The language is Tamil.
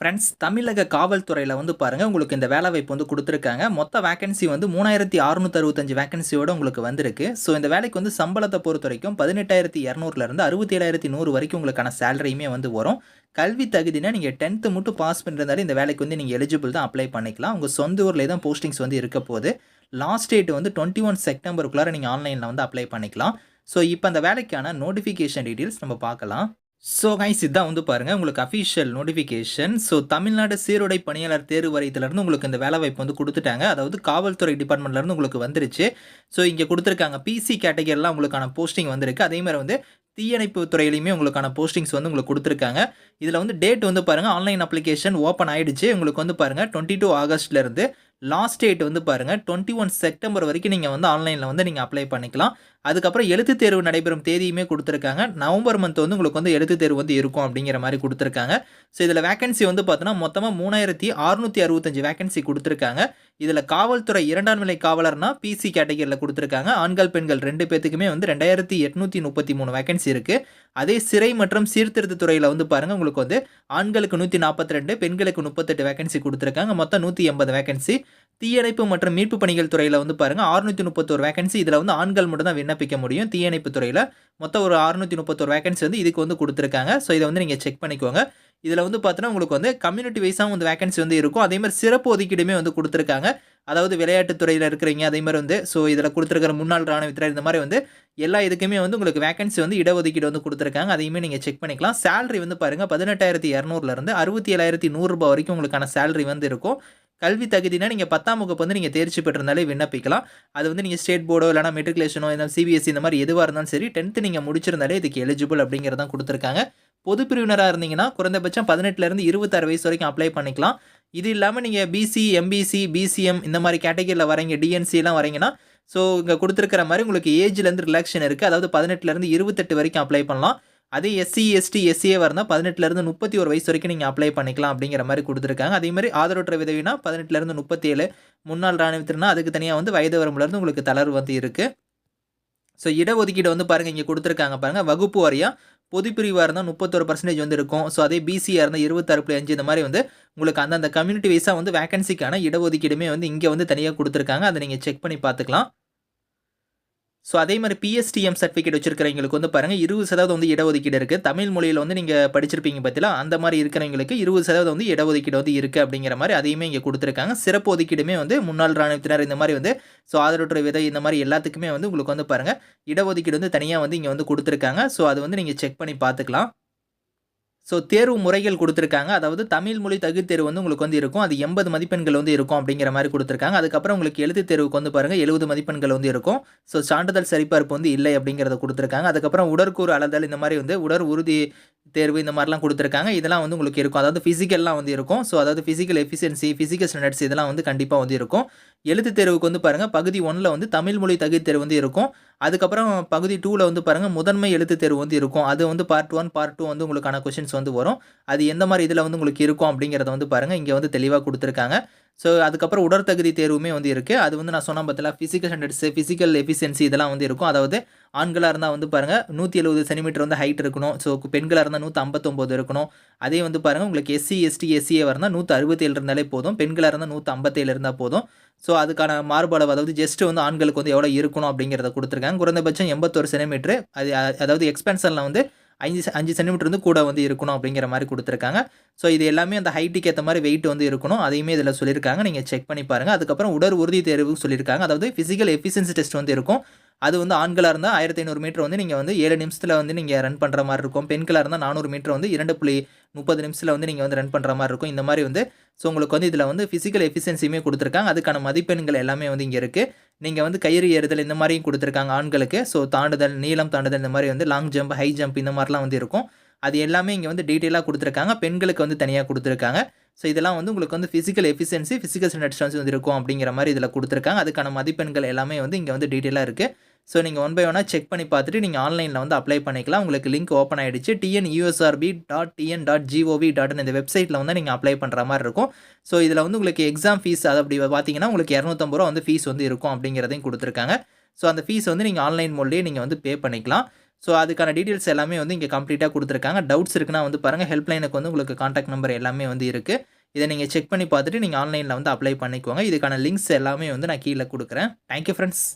ஃப்ரெண்ட்ஸ் தமிழக காவல்துறையில் வந்து பாருங்கள் உங்களுக்கு இந்த வேலை வாய்ப்பு வந்து கொடுத்துருக்காங்க. மொத்த வேகன்சி வந்து மூணாயிரத்தி அறுநூத்தி அறுபத்தஞ்சு வேகன்சியோட உங்களுக்கு வந்திருக்கு. ஸோ இந்த வேலைக்கு வந்து சம்பளத்தை பொறுத்த வரைக்கும் பதினெட்டாயிரத்தி இரநூறுலேருந்து அறுபத்தி ஏழாயிரத்தி நூறு வரைக்கும் உங்களுக்கான சேலரியுமே வந்து வரும். கல்வி தகுதினா நீங்கள் டென்த்து மட்டும் பாஸ் பண்ணிருந்தாலே இந்த வேலைக்கு வந்து நீங்கள் எலிஜிபிள் தான் அப்ளை பண்ணிக்கலாம். உங்கள் சொந்த ஊரில் தான் போஸ்டிங்ஸ் வந்து இருக்க போகுது. லாஸ்ட் டேட் வந்து டுவெண்ட்டி ஒன் செப்டம்பருக்குள்ளார நீங்கள் ஆன்லைனில் வந்து அப்ளை பண்ணிக்கலாம். ஸோ இப்போ அந்த வேலைக்கான நோட்டிஃபிகேஷன் டீட்டெயில்ஸ் நம்ம பார்க்கலாம். ஸோ கைஸ் இதான் வந்து பாருங்கள் உங்களுக்கு அஃபிஷியல் நோட்டிஃபிகேஷன் ஸோ தமிழ்நாடு சீருடை பணியாளர் தேர்வு வாரியத்திலேருந்து உங்களுக்கு இந்த வேலை வாய்ப்பு வந்து கொடுத்துட்டாங்க. அதாவது காவல்துறை டிபார்ட்மெண்ட்லேருந்து உங்களுக்கு வந்துருச்சு. ஸோ இங்கே கொடுத்துருக்காங்க பிசி கேட்டகரிலாம் உங்களுக்கான போஸ்டிங் வந்திருக்கு. அதே மாதிரி வந்து தீயணைப்பு துறையிலையுமே உங்களுக்கான போஸ்டிங்ஸ் வந்து உங்களுக்கு கொடுத்துருக்காங்க. இதில் வந்து டேட் வந்து பாருங்கள் ஆன்லைன் அப்ளிகேஷன் ஓப்பன் ஆகிடுச்சு உங்களுக்கு வந்து பாருங்கள் டுவெண்ட்டி டூ ஆகஸ்ட்லேருந்து லாஸ்ட் டேட் வந்து பாருங்கள் டுவெண்ட்டி ஒன் செப்டம்பர் வரைக்கும் நீங்கள் வந்து ஆன்லைனில் வந்து நீங்கள் அப்ளை பண்ணிக்கலாம். அதுக்கப்புறம் எழுத்து தேர்வு நடைபெறும் தேதியுமே கொடுத்துருக்காங்க. நவம்பர் மந்த் வந்து உங்களுக்கு வந்து எழுத்து தேர்வு வந்து இருக்கும் அப்படிங்கிற மாதிரி கொடுத்துருக்காங்க. ஸோ இதில் வேகன்சி வந்து பார்த்தோன்னா மொத்தமாக மூணாயிரத்தி அறுநூற்றி அறுபத்தஞ்சு வேகன்சி கொடுத்துருக்காங்க. இதில் காவல்துறை இரண்டாம் நிலை காவலர்னா பிசி கேட்டகரியில் கொடுத்துருக்காங்க. ஆண்கள் பெண்கள் ரெண்டு பேத்துக்குமே வந்து ரெண்டாயிரத்தி எட்நூற்றி முப்பத்தி மூணு வேகன்சி இருக்குது அதே சிறை மற்றும் சீர்திருத்த துறையில் வந்து பாருங்கள் உங்களுக்கு வந்து ஆண்களுக்கு நூற்றி நாற்பத்தி ரெண்டு பெண்களுக்கு முப்பத்தெட்டு வேகன்சி கொடுத்துருக்காங்க. மொத்தம் நூற்றி எண்பது வேகன்சி தீயணைப்பு மற்றும் மீட்பு பணிகள் துறையில் வந்து பாருங்கள் அறுநூற்றி முப்பத்தோரு வேகன்சி இதில் வந்து ஆண்கள் மட்டும் தான் விண்ணப்பிக்க முடியும். தீயணைப்பு துறையில் மொத்தம் ஒரு அறுநூற்றி முப்பத்தோரு வேகன்சி வந்து இதுக்கு வந்து கொடுத்துருக்காங்க. ஸோ இதை வந்து நீங்கள் செக் பண்ணிக்கோங்க. இதில் வந்து பார்த்தீங்கன்னா உங்களுக்கு வந்து கம்யூனிட்டி வைஸாகவும் வந்து வேகன்சி வந்து இருக்கும். அதே மாதிரி சிறப்பு ஒதுக்கீடுமே வந்து கொடுத்துருக்காங்க. அதாவது விளையாட்டுத் துறையில் இருக்கிறீங்க அதே மாதிரி வந்து ஸோ இதில் கொடுத்துருக்கிற முன்னாள் ராணுவத்தினர் இந்த மாதிரி வந்து எல்லா இதுக்குமே வந்து உங்களுக்கு வேகன்சி வந்து இடஒதுக்கீடு வந்து கொடுத்துருக்காங்க. அதையுமே நீங்கள் செக் பண்ணிக்கலாம். சேலரி வந்து பாருங்கள் பதினெட்டாயிரத்தி இரநூறுலேருந்து அறுபத்தி ஏழாயிரத்தி நூறுரூபா வரைக்கும் உங்களுக்கான சேலரி வந்து இருக்கும். கல்வி தகுதினா நீங்கள் பத்தாம் வகுப்பு வந்து நீங்கள் தேர்ச்சி பெற்றிருந்தாலே விண்ணப்பிக்கலாம். அது வந்து நீங்கள் ஸ்டேட் போர்டோ இல்லைனா மெட்ரிகுலேஷனோ இல்லை சிபிஎஸ்சி இந்த மாதிரி எதுவாக இருந்தாலும் சரி டென்த்து நீங்கள் முடிச்சிருந்தாலே இதுக்கு எலிஜிபிள் அப்படிங்கிறதான் கொடுத்துருக்காங்க. பொது பிரிவினராக இருந்தீங்கன்னா குறைந்தபட்சம் பதினெட்டுலேருந்து இருபத்தாறு வயசு வரைக்கும் அப்ளை பண்ணிக்கலாம். இது இல்லாமல் நீங்கள் பிசி எம்பிசி பிசிஎம் இந்த மாதிரி கேட்டகரியில் வரீங்க டிஎன்சிலாம் வரீங்கன்னா ஸோ இங்கே கொடுத்துருக்கிற மாதிரி உங்களுக்கு ஏஜ்லேருந்து ரிலாக்ஷன் இருக்குது அதாவது பதினெட்டுலேருந்து இருபத்தெட்டு வரைக்கும் அப்ளை பண்ணலாம். அதே எஸ்சி எஸ்டி எஸ்சிஏ வரந்தால் பதினெட்டுலேருந்து முப்பத்தி ஒரு வயசு வரைக்கும் நீங்கள் அப்ளை பண்ணிக்கலாம் அப்படிங்கிற மாதிரி கொடுத்துருக்காங்க. அதே மாதிரி ஆதரவற்ற விதவினா பதினெட்டுலேருந்து முப்பத்தி ஏழு முன்னாள் ராணுவத்தினா அதுக்கு தனியாக வந்து வயது வரம்புலேருந்து உங்களுக்கு தளர்வு வந்து இருக்குது ஸோ இடஒதுக்கீடு வந்து பாருங்கள் இங்கே கொடுத்துருக்காங்க பாருங்கள் வகுப்பு வாரியாக பொதுப்பிரிவாக இருந்தால் முப்பத்தொரு பர்சன்டேஜ் வந்து இருக்கும். ஸோ அதே பிசியாக இருந்தால் இருபத்தாறு புள்ளி அஞ்சு இந்த மாதிரி வந்து உங்களுக்கு அந்தந்த கம்யூனிட்டி வைஸாக வந்து வேகன்சிக்கான இடஒதுக்கீடுமே வந்து இங்கே வந்து தனியாக கொடுத்துருக்காங்க. அதை நீங்கள் செக் பண்ணி பார்த்துக்கலாம். ஸோ அதே மாதிரி பிஎஸ்டிஎம் சர்டிஃபிகேட் வச்சிருக்கிறவங்களுக்கு வந்து பாருங்கள் இருபது சதவீதம் வந்து இடஒதுக்கீடு இருக்குது தமிழ் மொழியில் வந்து நீங்கள் படிச்சிருப்பீங்க பற்றிலாம் அந்த மாதிரி இருக்கிறவங்களுக்கு இருபது சதவீதம் வந்து இடஒதுக்கீடு வந்து இருக்குது அப்படிங்கிற மாதிரி அதையுமே இங்கே கொடுத்துருக்காங்க. சிறப்பு ஒதுக்கீடுமே வந்து முன்னாள் ராணுவத்தினர் இந்த மாதிரி வந்து ஸோ ஆதரவற்ற விதை இந்த மாதிரி எல்லாத்துக்குமே வந்து உங்களுக்கு வந்து பாருங்கள் இடஒதுக்கீடு வந்து தனியாக வந்து இங்கே வந்து கொடுத்துருக்காங்க. ஸோ அது வந்து நீங்கள் செக் பண்ணி பார்த்துக்கலாம். ஸோ தேர்வு முறைகள் கொடுத்துருக்காங்க. அதாவது தமிழ் மொழி தகுதி தேர்வு வந்து உங்களுக்கு வந்து இருக்கும். அது எண்பது மதிப்பெண்கள் வந்து இருக்கும் அப்படிங்கிற மாதிரி கொடுத்துருக்காங்க. அதுக்கப்புறம் உங்களுக்கு எழுத்து தேர்வுக்கு வந்து பாருங்கள் எழுபது மதிப்பெண்கள் வந்து இருக்கும். ஸோ சான்றிதழ் சரிபார்ப்பு வந்து இல்லை அப்படிங்கிறத கொடுத்துருக்காங்க. அதுக்கப்புறம் உடற்கூறு அளதல் இந்த மாதிரி வந்து உடற் உறுதி தேர்வு இந்த மாதிரிலாம் கொடுத்துருக்காங்க. இதெல்லாம் வந்து உங்களுக்கு இருக்கும். அதாவது ஃபிசிக்கல்லாம் வந்து இருக்கும். ஸோ அதாவது ஃபிசிக்கல் எஃபிஷியன்சி ஃபிசிக்கல் ஸ்டாண்டர்ட்ஸ் இதெல்லாம் வந்து கண்டிப்பாக வந்து இருக்கும். எழுத்து தேர்வுக்கு வந்து பாருங்கள் பகுதி ஒன்றில் வந்து தமிழ் மொழி தகுதி தேர்வு வந்து இருக்கும். அதுக்கப்புறம் பகுதி டூவில் வந்து பாருங்கள் முதன்மை எழுத்து தேர்வு வந்து இருக்கும். அது வந்து பார்ட் ஒன் பார்ட் டூ வந்து உங்களுக்கான கொஷின்ஸ் வந்து வரும். அது எந்த மாதிரி இதில் வந்து உங்களுக்கு இருக்கும் அப்படிங்கிறத வந்து பாருங்கள் இங்கே வந்து தெளிவாக கொடுத்துருக்காங்க. ஸோ அதுக்கப்புறம் உடற்தகுதி தேர்வுமே வந்து இருக்குது அது வந்து நான் சொன்ன பார்த்தல ஃபிசிக்கல் ஸ்டாண்டர்ட்ஸு ஃபிசிக்கல் எஃபிஷியன்சி இதெல்லாம் வந்து இருக்கும். அதாவது ஆண்களாக இருந்தால் வந்து பாருங்கள் நூற்றி எழுபது சென்டிமீட்டர் வந்து ஹைட் இருக்கணும். ஸோ பெண்களாக இருந்தால் நூற்றி ஐம்பத்தொம்போது இருக்கணும். அதே வந்து பாருங்கள் உங்களுக்கு எஸ்சி எஸ்டி எஸ்சிஏ வரந்தால் நூற்றி அறுபத்தேழு இருந்தாலே போதும். பெண்களாக இருந்தால் நூற்றி ஐம்பத்தேழு இருந்தால் போதும். ஸோ அதுக்கான மாறுபாடு அதாவது ஜஸ்ட் வந்து ஆண்களுக்கு வந்து எவ்வளோ இருக்கணும் அப்படிங்கிறத கொடுத்துருக்காங்க. குறைந்தபட்சம் எண்பத்தொரு சென்டிமீட்டர் அது அதாவது எக்ஸ்பென்ஷனில் வந்து அஞ்சு அஞ்சு சென்டிமீட்டர் வந்து கூட வந்து இருக்கணும் அப்படிங்கிற மாதிரி கொடுத்துருக்காங்க. ஸோ இது எல்லாமே அந்த ஹைட்டுக்கு ஏற்ற மாதிரி வெயிட் வந்து இருக்கணும். அதையுமே இதில் சொல்லியிருக்காங்க. நீங்கள் செக் பண்ணி பாருங்கள் அதுக்கப்புறம் உடல் உறுதி தேர்வு சொல்லியிருக்காங்க. அதாவது ஃபிசிக்கல் எஃபிஷியன்சி டெஸ்ட் வந்து இருக்கும். அது வந்து ஆண்களாக இருந்தால் ஆயிரத்தி ஐநூறு மீட்டர் வந்து நீங்கள் வந்து ஏழு நிமிஷத்தில் வந்து நீங்கள் ரன் பண்ணுற மாதிரி இருக்கும். பெண்களாக இருந்தால் நானூறு மீட்டர் வந்து இரண்டு புள்ளி முப்பது நிமிஷத்தில் வந்து நீங்கள் வந்து ரன் பண்ணுற மாதிரி இருக்கும். இந்த மாதிரி வந்து ஸோ உங்களுக்கு வந்து இதில் வந்து ஃபிசிக்கல் எஃபிஷியன்சியுமே கொடுத்துருக்காங்க. அதுக்கான மதிப்பெண்கள் எல்லாமே வந்து இங்கே இருக்குது நீங்கள் வந்து கயிறு ஏறுதல் இந்த மாதிரியும் கொடுத்துருக்காங்க ஆண்களுக்கு. ஸோ தாண்டுதல் நீளம் தாண்டுதல் இந்த மாதிரி வந்து லாங் ஜம்ப் ஹை ஜம்ப் இந்த மாதிரிலாம் வந்து இருக்கும். அது எல்லாமே இங்கே வந்து டீட்டெயிலாக கொடுத்துருக்காங்க. பெண்களுக்கு வந்து தனியாக கொடுத்துருக்காங்க. ஸோ இதெல்லாம் வந்து உங்களுக்கு வந்து ஃபிசிக்கல் எஃபிஷியன்சி ஃபிசிக்கல் ஸ்டாண்டர்ட்ஸ் வந்து இருக்கும் அப்படிங்கிற மாதிரி இதில் கொடுத்துருக்காங்க. அதுக்கான மதிப்பெண்கள் எல்லாமே வந்து இங்கே வந்து டீட்டெயிலாக இருக்குது ஸோ நீங்கள் ஒன் பை ஒன்னாக செக் பண்ணி பார்த்துட்டு நீங்கள் ஆன்லைனில் வந்து அப்ளை பண்ணிக்கலாம். உங்களுக்கு லிங்க் ஓப்பன் ஆகிடுச்சு TN U S R B dot TN dot G O V dot இந்த வெப்சைட்டில் வந்து நீங்கள் அப்ளை பண்ணுற மாதிரி இருக்கும். ஸோ இதில் வந்து உங்களுக்கு எக்ஸாம் ஃபீஸ் அது அப்படி பார்த்தீங்கன்னா உங்களுக்கு இரநூத்தம்பது ரூபா வந்து ஃபீஸ் வந்து இருக்கும் அப்படிங்கிறதையும் கொடுத்துருக்காங்க. ஸோ அந்த ஃபீஸ் வந்து நீங்கள் ஆன்லைன் மோட்லேயே நீங்கள் வந்து பே பண்ணிக்கலாம். ஸோ அதுக்கான டீட்டெயில்ஸ் எல்லாமே வந்து இங்கே கம்ப்ளீட்டாக கொடுத்துருக்காங்க. டவுட்ஸ் இருக்குன்னா வந்து பாருங்கள் ஹெல்ப்லைனுக்கு வந்து உங்களுக்கு காண்டாக்ட் நம்பர் எல்லாமே வந்து இருக்குது இதை நீங்கள் செக் பண்ணி பார்த்துட்டு நீங்கள் ஆன்லைனில் வந்து அப்ளை பண்ணிக்கோங்க. இதுக்கான லிங்க்ஸ் எல்லாமே வந்து நான் கீழே கொடுக்குறேன். Thank you friends